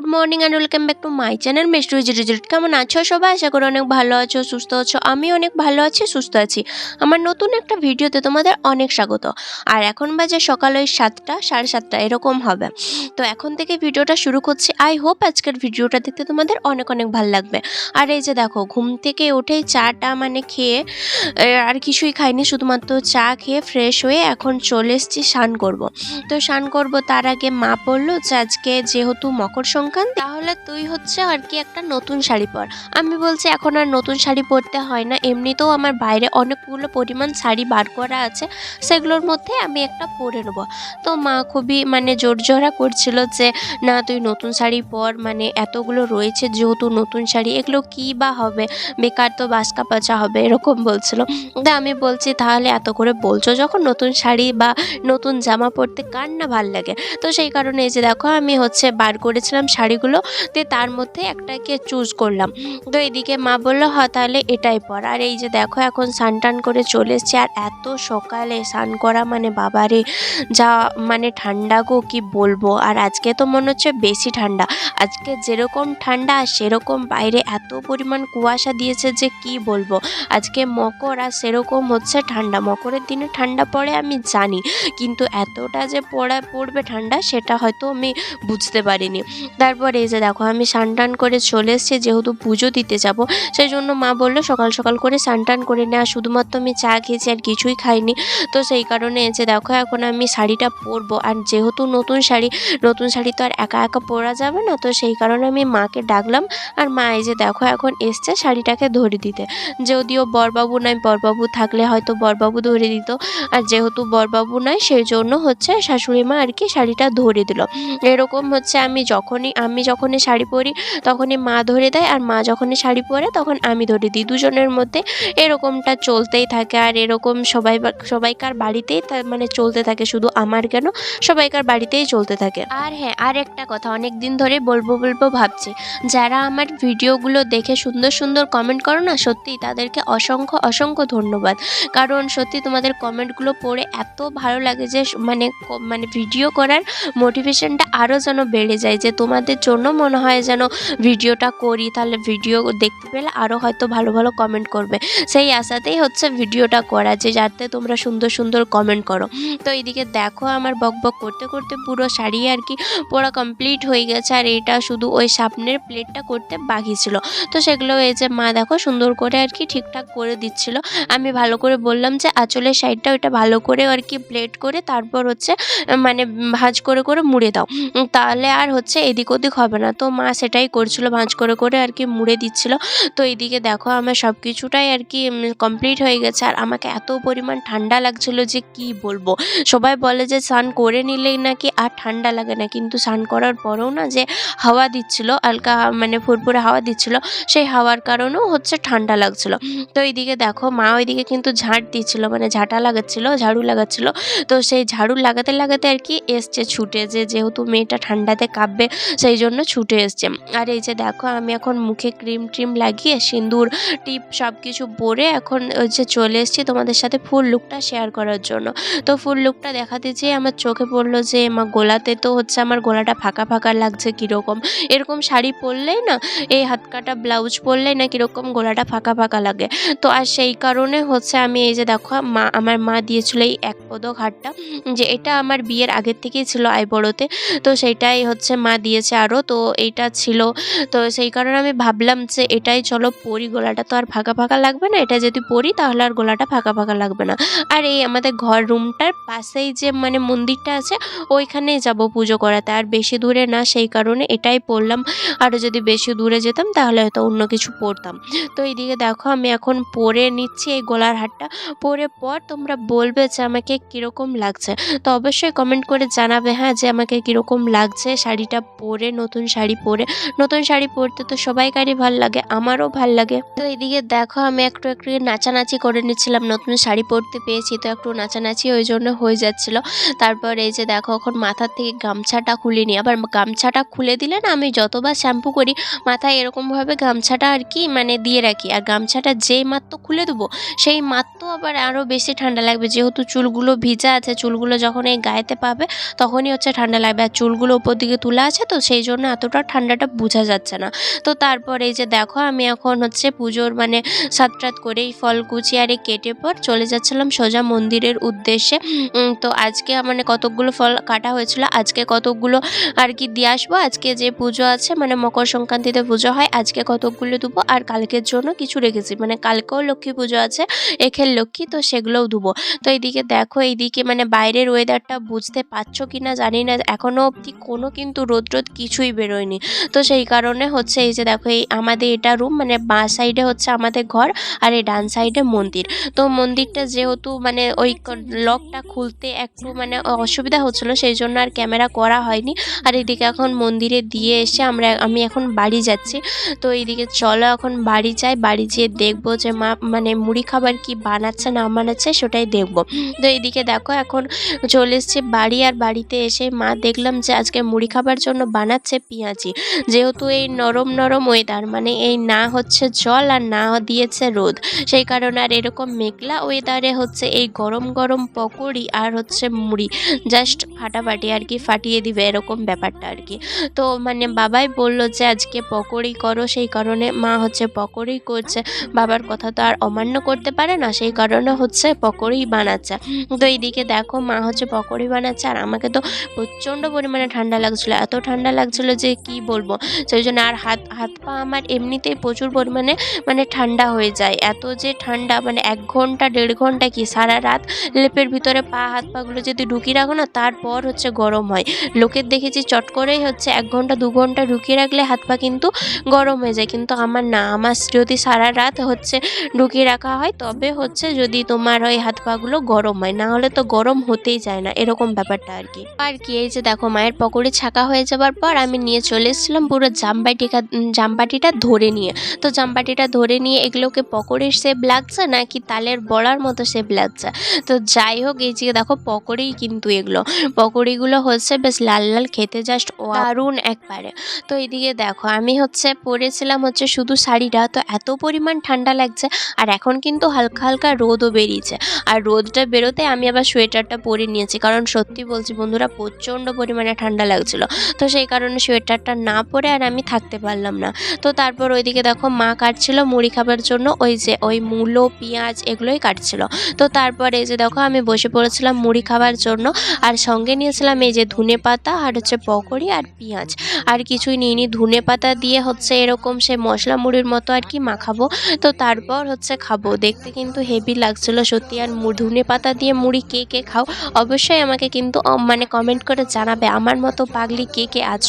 Good morning and welcome back to my channel Mistu Rijit কেমন আছো সবাই? আশা করি অনেক ভালো আছো, সুস্থ আছো। আমি অনেক ভালো আছি, সুস্থ আছি। আমার নতুন একটা ভিডিওতে তোমাদের অনেক স্বাগত। আর এখন বাজে সকাল ওই সাতটা, সাড়ে সাতটা, এরকম হবে। তো এখন থেকে ভিডিওটা শুরু করছি। আই হোপ আজকের ভিডিওটা দেখতে তোমাদের অনেক অনেক ভালো লাগবে। আর এই যে দেখো, ঘুম থেকে উঠেই চাটা মানে খেয়ে আর কিছুই খাইনি, শুধুমাত্র চা খেয়ে ফ্রেশ হয়ে এখন চলে এসেছি, স্নান করব। তো স্নান করব তার আগে মা বলল যে আজকে যেহেতু মকর সংক্রান্তি তাহলে তুই হচ্ছে আর কি একটা নতুন শাড়ি পর। আমি বলছি এখন আর নতুন শাড়ি পরতে হয় না। এমনিতেও আমার বাইরে অনেকগুলো পরিমাণ শাড়ি বার করা আছে, সেগুলোর মধ্যে আমি একটা পরে নেব। তো মা খুবই মানে জোরজোরা করছিল যে, না, তুই নতুন শাড়ি পর মানে এতগুলো রয়েছে যেহেতু নতুন শাড়ি, এগুলো কী বা হবে? বেকার তো বাসকা পাচা হবে, এরকম বলছিল। তা আমি বলছি, তাহলে এত করে বলছো যখন নতুন শাড়ি বা নতুন জামা পরতে কার না ভালো লাগে? তো সেই কারণে এই যে দেখো, আমি হচ্ছে বার করেছিলাম শাড়িগুলো, দিয়ে তার মধ্যে একটাকে চুজ করলাম। তো এদিকে মা বলল, হ, তাহলে এটাই পর। আর এই যে দেখো, এখন স্নান টান করে চলে এসছি। আর এত সকালে স্নান করা মানে বাবারে, যা মানে ঠান্ডা গো, কি বলব? আর আজকে তো মনে হচ্ছে বেশি ঠান্ডা। আজকে যেরকম ঠান্ডা সেরকম বাইরে এত পরিমাণ কুয়াশা দিয়েছে যে কি বলব? আজকে মকর, আর সেরকম হচ্ছে ঠান্ডা। মকরের দিনে ঠান্ডা পড়ে, আমি জানি। কিন্তু এতটা যে পড়া, পড়বে ঠান্ডা, সেটা হয়তো আমি বুঝতে পারিনি। তারপর এই যে দেখো, আমি টান করে চলে এসেছি, যেহেতু পুজো দিতে যাব, সেই জন্য মা বলল সকাল সকাল করে টান করে নেওয়া শুধুমাত্র আমি চা খেয়েছি আর কিছুই খাইনি। তো সেই কারণে এই যে দেখো, এখন আমি শাড়িটা পরবো, আর যেহেতু নতুন শাড়ি নতুন শাড়ি তো আর একা একা পরা যাবে না, তো সেই কারণে আমি মাকে ডাকলাম, আর মা এই যে দেখো, এখন এসছে শাড়িটাকে ধরে দিতে। যদিও বরবাবু নয় বরবাবু থাকলে হয়তো বরবাবু ধরে দিত, আর যেহেতু বরবাবু নয় সেই জন্য হচ্ছে শাশুড়ি মা আর কি শাড়িটা ধরে দিল। এরকম হচ্ছে আমি যখনই আমি যখনই শাড়ি পরি তখনই মা ধরে দেয় আর মা যখনই শাড়ি পরে তখন আমি ধরে দিই। দুজনের মধ্যে এরকমটা চলতেই থাকে আর এরকম সবাই সবাইকার বাড়িতেই মানে চলতে থাকে শুধু আমার কেন, সবাইকার বাড়িতেই চলতে থাকে। আর হ্যাঁ আর একটা কথা অনেক দিন ধরে বলব বলব ভাবছি, যারা আমার ভিডিওগুলো দেখে সুন্দর সুন্দর কমেন্ট করো না, সত্যিই তাদেরকে অসংখ্য অসংখ্য ধন্যবাদ। কারণ সত্যি তোমাদের কমেন্টগুলো পড়ে এত ভালো লাগে যে মানে মানে ভিডিও করার মোটিভেশনটা আরও যেন বেড়ে যায় যে তোমাদের জন্য মনে হয় যেন ভিডিওটা করি, তাহলে ভিডিও দেখতে পেলে আরও হয়তো ভালো ভালো কমেন্ট করবে। সেই আশাতেই হচ্ছে ভিডিওটা করা যে, যাতে তোমরা সুন্দর সুন্দর কমেন্ট করো। তো এইদিকে দেখো আমার বক বক করতে করতে পুরো শাড়ি আর কি পরা কমপ্লিট হয়ে গেছে। আর এটা শুধু ওই সামনের প্লেটটা করতে বাকি ছিল। তো সেগুলো এই যে মা দেখো সুন্দর করে আর কি ঠিকঠাক করে দিচ্ছিল। আমি ভালো করে বললাম যে, আঁচলের সাইডটা ওইটা ভালো করে আর কি প্লেট করে তারপর হচ্ছে মানে ভাঁজ করে করে মুড়ে দাও। তাহলে আর হচ্ছে এদিক ওদিক হবে না। তো মা সেটাই করছিল, ভাঁজ করে করে আর কি মুড়ে দিচ্ছিল। তো এইদিকে দেখো আমার সব কিছুটাই আর কি কমপ্লিট হয়ে গেছে। আর আমাকে এত পরিমাণ ঠান্ডা লাগছিল যে কি বলব? সবাই বলে যে স্নান করে নিলেই নাকি আর ঠান্ডা লাগে না। কিন্তু স্নান করার পরেও না যে হাওয়া দিচ্ছিল, হালকা মানে ফুরফুরে হাওয়া দিচ্ছিল, সেই হাওয়ার কারণেও হচ্ছে ঠান্ডা লাগছিল। তো এইদিকে দেখো মা ওইদিকে কিন্তু ঝাঁট দিচ্ছিল মানে ঝাঁটা লাগাচ্ছিল, ঝাড়ু লাগাচ্ছিল। তো সেই ঝাড়ু লাগাতে লাগাতে আর কি এসছে ছুটে যে যেহেতু মেয়েটা ঠান্ডাতে কাঁপবে সেই জন্য ছুটে এসছে। আর এই যে দেখো, আমি এখন মুখে ক্রিম ট্রিম লাগিয়ে সিঁদুর, টিপ সব কিছু পরে এখন হচ্ছে চলে এসেছি তোমাদের সাথে ফুল লুকটা শেয়ার করার জন্য। তো ফুল লুকটা দেখাতে যেয়ে আমার চোখে পড়ল যে, মা, গোলাতে তো হচ্ছে আমার গলাটা ফাঁকা ফাঁকা লাগছে কীরকম? এরকম শাড়ি পরলেই না, এই হাত কাটা ব্লাউজ পরলেই না কীরকম গলাটা ফাঁকা ফাঁকা লাগে। তো আর সেই কারণে হচ্ছে আমি এই যে দেখো, মা, আমার মা দিয়েছিল এই এক পদক হারটা, যে এটা আমার বিয়ের আগের থেকেই ছিল আইবড়োতে। তো সেইটাই হচ্ছে মা দিয়েছে আরও তো এইটা ছিল। তো সেই কারণে আমি ভাবলাম যে এটাই চলো পরি, গলাটা তো আর ফাঁকা ফাঁকা লাগবে না, এটা যদি পরি তাহলে আর গলাটা ফাঁকা ফাঁকা লাগবে না। আর এই আমাদের ঘর রুমটার পাশেই যে মানে মন্দিরটা আছে, ওইখানেই যাব পুজো করাতে। আর বেশি দূরে না, সেই কারণে এটাই পরলাম। আরও যদি বেশি দূরে যেতাম তাহলে হয়তো অন্য কিছু পরতাম। তো এইদিকে দেখো, আমি এখন পরে নিচ্ছি এই গলার হারটা। পরে পর তোমরা বলবে যে আমাকে কীরকম লাগছে। তো অবশ্যই কমেন্ট করে জানাবে হ্যাঁ যে আমাকে কীরকম লাগছে শাড়িটা পরে। নতুন শাড়ি পরে। নতুন শাড়ি পরতে তো সবাইকারই ভালো লাগে, আমারও ভালো লাগে। তো এদিকে দেখো, আমি একটু একটু নাচানাচি করে নিচ্ছিলাম, নতুন শাড়ি পরতে পেয়েছি, তো একটু নাচানাচি ওই জন্য হয়ে যাচ্ছিল। তারপর এই যে দেখো, এখন মাথার থেকে গামছাটা খুলে নিই আবার গামছাটা খুলে দিলে না, আমি যতবার শ্যাম্পু করি, মাথায় এরকমভাবে গামছাটা আর কি মানে দিয়ে রাখি। আর গামছাটা যেই মাত্র খুলে দেবো, সেই মাত্র আবার আরও বেশি ঠান্ডা লাগবে। যেহেতু চুলগুলো ভিজা আছে, চুলগুলো যখন এই গায়েতে পাবে, তখনই হচ্ছে ঠান্ডা লাগবে। আর চুলগুলো উপর দিকে তোলা আছে তো সেই জন্য এতটা ঠান্ডাটা বোঝা যাচ্ছে না। তো তারপরে এই যে দেখো, আমি এখন হচ্ছে পুজোর মানে সাত রাত করে এই ফল কুচি আর কেটে পর চলে যাচ্ছিলাম সোজা মন্দিরের উদ্দেশ্যে। তো আজকে মানে কতকগুলো ফল কাটা হয়েছিল, আজকে কতকগুলো আর কি দিয়ে আসব, আজকে যে পুজো আছে মানে মকর সংক্রান্তিতে পুজো হয়, আজকে কতকগুলো দেবো আর কালকের জন্য কিছু রেখেছি মানে কালকেও লক্ষ্মী পুজো আছে এখের লক্ষ্মী তো সেগুলোও দেবো। তো এইদিকে দেখো, এইদিকে মানে বাইরের ওয়েদারটা বুঝতে পারছ কি না জানি না এখনও অবধি কোনো কিন্তু রোদ রোদ কিছুই বেরোয়নি। তো সেই কারণে হচ্ছে এই যে দেখো, এই আমাদের এটা রুম মানে বাঁ সাইডে হচ্ছে আমাদের ঘর আর এই ডান সাইডে মন্দির। তো মন্দিরটা যেহেতু মানে ওই লকটা খুলতে একটু মানে অসুবিধা হচ্ছিল, সেই জন্য আর ক্যামেরা করা হয়নি। আর এদিকে এখন মন্দিরে দিয়ে এসে আমরা, আমি এখন বাড়ি যাচ্ছি। তো এইদিকে চলো এখন বাড়ি যাই, বাড়ি যেয়ে দেখব যে মা মানে মুড়ি খাবার কি বানাচ্ছে, না বানাচ্ছে সেটাই দেখব। তো এইদিকে দেখো এখন চলে এসেছি বাড়ি আর বাড়িতে এসে মা দেখলাম যে আজকে মুড়ি খাবার জন্য বানাচ্ছে পেঁয়াজি। যেহেতু এই নরম নরম ওয়েদার মানে এই না হচ্ছে জল আর না দিয়েছে রোদ, সেই কারণে আর এরকম মেঘলা ওয়েদারে হচ্ছে এই গরম গরম পকোড়ি আর হচ্ছে মুড়ি জাস্ট ফাটাফাটি আর কি ফাটিয়ে দিবে এরকম ব্যাপারটা আর কি। তো মানে বাবাই বলল যে, আজকে পকোড়ি করো। সেই কারণে মা হচ্ছে পকোড়ি করছে। বাবার কথা তো আর অমান্য করতে পারে না, সেই কারণে হচ্ছে পকোড়ি বানাচ্ছে। তো এইদিকে দেখো মা হচ্ছে পকোড়ি বানাচ্ছে আর আমাকে তো প্রচণ্ড পরিমাণে ঠান্ডা লাগছিল। এত ঠান্ডা লাগছিল যে কি বলব? সেই জন্য আর হাত হাত পা আমার এমনিতেই প্রচুর পরিমাণে মানে ঠান্ডা হয়ে যায়। এত যে ঠান্ডা মানে এক ঘণ্টা, দেড় ঘণ্টা কি সারা রাত লেপের ভিতরে পা, হাত পাগুলো যদি ঢুকিয়ে রাখো না, তারপর হচ্ছে গরম হয়। লোকের দেখেছি চট করেই হচ্ছে এক ঘণ্টা, দু ঘণ্টা ঢুকিয়ে রাখলে হাত পা কিন্তু গরম হয়ে যায়। কিন্তু আমার না, আমার যদি সারা রাত হচ্ছে ঢুকিয়ে রাখা হয়, তবে হচ্ছে যদি তোমার ওই হাত পাগুলো গরম হয়, না হলে তো গরম হতেই যায় না। এরকম ব্যাপারটা আর কি। আর কি, এই যে দেখো মায়ের পকোড়ি ছাকা হয়ে যাবার পর আমি নিয়ে চলে এসেছিলাম পুরো জামবাটিকা জামবাটিটা ধরে নিয়ে। তো জামবাটিটা ধরে নিয়ে এগুলোকে পকোড়ির শেপ লাগছে নাকি তালের বড়ার মতো শেপ লাগছে? তো যাই হোক, এই যে দেখো পকোড়িই কিন্তু এগুলো। পকোড়িগুলো হচ্ছে বেশ লাল লাল, খেতে জাস্ট দারুণ একবারে। তো এদিকে দেখো, আমি হচ্ছে পরেছিলাম হচ্ছে শুধু শাড়িটা, তো এত পরিমাণ ঠান্ডা লাগছে আর এখন কিন্তু হালকা হালকা রোদও বেরিয়েছে। আর রোদটা বেরোতে আমি আবার সোয়েটারটা পরে নিয়েছি, কারণ সত্যি বলছি বন্ধুরা, প্রচণ্ড পরিমাণে ঠান্ডা লাগছিল। তো সেই কারণে সোয়েটারটা না পরে আর আমি থাকতে পারলাম না। তো তারপর ওইদিকে দেখো মা কাটছিল মুড়ি খাবার জন্য ওই যে ওই মূলো, পেঁয়াজ এগুলোই কাটছিল। তো তারপর এই যে দেখো আমি বসে পড়েছিলাম মুড়ি খাবার জন্য আর সঙ্গে নিয়েছিলাম এই যে ধনে পাতা আর হচ্ছে পকোড়ি আর পেঁয়াজ। আর কিছুই নিইনি, ধনে পাতা দিয়ে হচ্ছে এরকম সে মশলা মুড়ির মতো আর কি মাখাবো। তো তারপর হচ্ছে খাব। দেখতে কিন্তু হেভি লাগছিল সত্যি। আর ধনে পাতা দিয়ে মুড়ি কে কে খাও? অবশ্যই আমাকে কিন্তু মানে কমেন্ট করে জানাবে। আমার মতো পাগলি কে কে আছো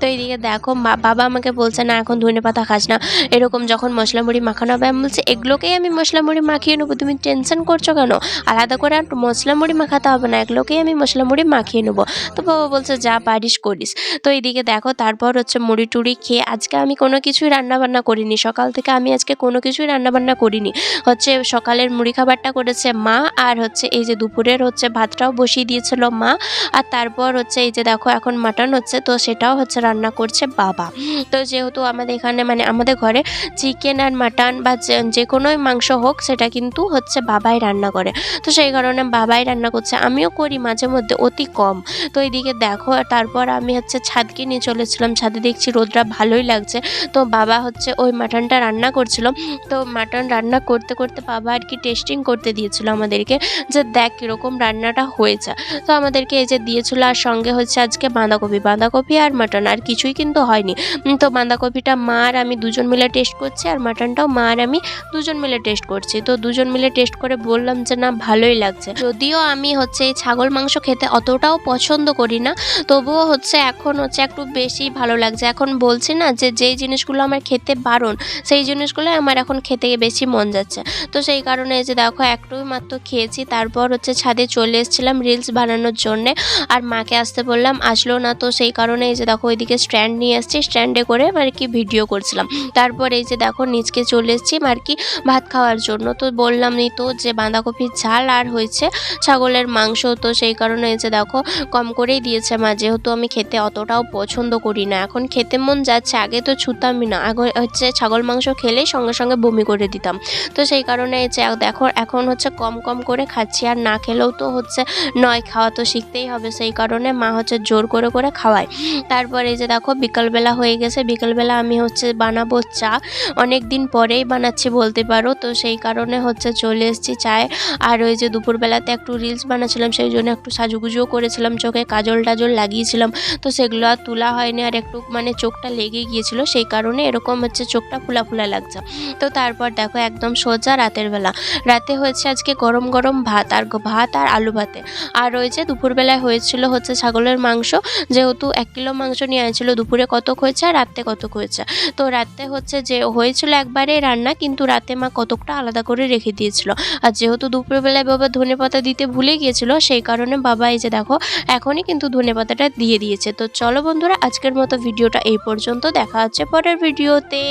তো এইদিকে দেখো বাবা আমাকে বলছে, না, এখন ধনে পাতা খাস না। এরকম যখন মশলা মুড়ি মাখানো হবে, আমি বলছি, এগুলোকেই আমি মশলা মুড়ি মাখিয়ে নেব। তুমি টেনশন করছ কেন? আলাদা করে আর মশলা মুড়ি মাখাতে হবে না। এগুলোকেই আমি মশলা মুড়ি মাখিয়ে নেব। তো বাবা বলছে, যা পারিস করিস। তো এইদিকে দেখো, তারপর হচ্ছে মুড়ি টুড়ি খেয়ে আজকে আমি কোনো কিছুই রান্নাবান্না করিনি। সকাল থেকে আমি আজকে কোনো কিছুই রান্নাবান্না করিনি। হচ্ছে সকালের মুড়ি খাবারটা করেছে মা, আর হচ্ছে এই যে দুপুরের হচ্ছে ভাতটাও বসিয়ে দিয়েছিল মা। আর তারপর হচ্ছে এই যে দেখো, এখন মাটন হচ্ছে। তো সেটাও হচ্ছে রান্না করছে বাবা। তো যেহেতু আমাদের এখানে মানে আমাদের ঘরে চিকেন আর মাটন বা যে- কোনোই মাংস হোক, সেটা কিন্তু হচ্ছে বাবাই রান্না করে। তো সেই কারণে বাবাই রান্না করছে, আমিও করি মাঝে মধ্যে, অতি কম। তো এইদিকে দেখো তারপর আমি হচ্ছে ছাদকে নিয়ে চলেছিলাম। ছাদে দেখছি রোদটা ভালোই লাগছে। তো বাবা হচ্ছে ওই মাটনটা রান্না করছিল। তো মাটন রান্না করতে করতে বাবা আর কি টেস্টিং করতে দিয়েছিল আমাদেরকে যে দেখ কীরকম রান্নাটা হয়েছে। তো আমাদেরকে এই যে দিয়েছিল, আর সঙ্গে হচ্ছে আজকে বাঁধাকপি। বাঁধাকপি আর মাটন আর কিছুই কিন্তু হয়নি। তো বাঁধাকপিটা মা আর আমি দুজন মিলে টেস্ট করছি, আর মাটনটাও মা আর আমি দুজন মিলে টেস্ট করছি। তো দুজন মিলে টেস্ট করে বললাম যে, না, ভালোই লাগছে। যদিও আমি হচ্ছে এই ছাগল মাংস খেতে অতটাও পছন্দ করি না, তবুও হচ্ছে এখন হচ্ছে একটু বেশি ভালো লাগছে। এখন বলছি না যে, যেই জিনিসগুলো আমার খেতে বারণ, সেই জিনিসগুলো আমার এখন খেতে বেশি মন যাচ্ছে। তো সেই কারণে যে দেখো, একটুই মাত্র খেয়েছি, তারপর হচ্ছে ছাদে চলে এসেছিলাম রিলস বানানোর জন্যে, আর মাকে আসতে বললাম, আসলো না। তো সেই কারণে এই যে দেখো ওইদিকে স্ট্যান্ড নিয়ে এসেছি, স্ট্যান্ডে করে আর কি ভিডিও করছিলাম। তারপর এই যে দেখো নিচকে চলে এসেছি আর কি ভাত খাওয়ার জন্য। তো বললামই তো যে বাঁধাকপির ঝাল আর হয়েছে ছাগলের মাংস। তো সেই কারণে এই যে দেখো কম করেই দিয়েছে মা। যেহেতু আমি খেতে অতটাও পছন্দ করি না। এখন খেতে মন যাচ্ছে, আগে তো ছুতামই না। আগে হচ্ছে ছাগল মাংস খেলেই সঙ্গে সঙ্গে বমি করে দিতাম। তো সেই কারণে এই যে দেখো এখন হচ্ছে কম কম করে খাচ্ছি। আর না খেলেও তো হচ্ছে নয়, খাওয়া তো শিখতেই হবে। সেই কারণে মা হচ্ছে জোর করে করে খাওয়ায়। তারপরে যে দেখো, বিকালবেলা হয়ে গেছে। বিকালবেলা আমি হচ্ছে বানাবো চা। অনেক দিন পরেই বানাচ্ছি বলতে পারো। তো সেই কারণে হচ্ছে চলে এসেছি চায়। আর ওই যে দুপুরবেলাতে একটু রিলস বানাচ্ছিলাম সেই জন্য একটু সাজুগুজুও করেছিলাম চোখে। কাজল টাজল লাগিয়েছিলাম। তো সেগুলো আর তোলা হয়নি আর একটু মানে চোখটা লেগে গিয়েছিল। সেই কারণে এরকম হচ্ছে চোখটা ফুলা ফুলা লাগছে। তো তারপর দেখো, একদম সোজা রাতের বেলা। রাতে হয়েছে আজকে গরম গরম ভাত আর ভাত আর আলু ভাতে। আর ওই যে দুপুরবেলায় হয়েছিল হচ্ছে ছাগলের মাংস। যেহেতু এক কিলো মাংস নিয়ে আনছিল দুপুরে কত হয়েছে আর রাতে কত হয়েছে তো রাত্রে হচ্ছে যে হয়েছিল একবারে রান্না, কিন্তু রাতে মা কতকটা আলাদা করে রেখে দিয়েছিল। আর যেহেতু দুপুরবেলায় বাবা ধনে পাতা দিতে ভুলে গিয়েছিল, সেই কারণে বাবা এই যে দেখো, এখনই কিন্তু ধনে পাতাটা দিয়ে দিয়েছে। তো চলো বন্ধুরা, আজকের মতো ভিডিওটা এই পর্যন্ত। দেখা হচ্ছে পরের ভিডিওতে।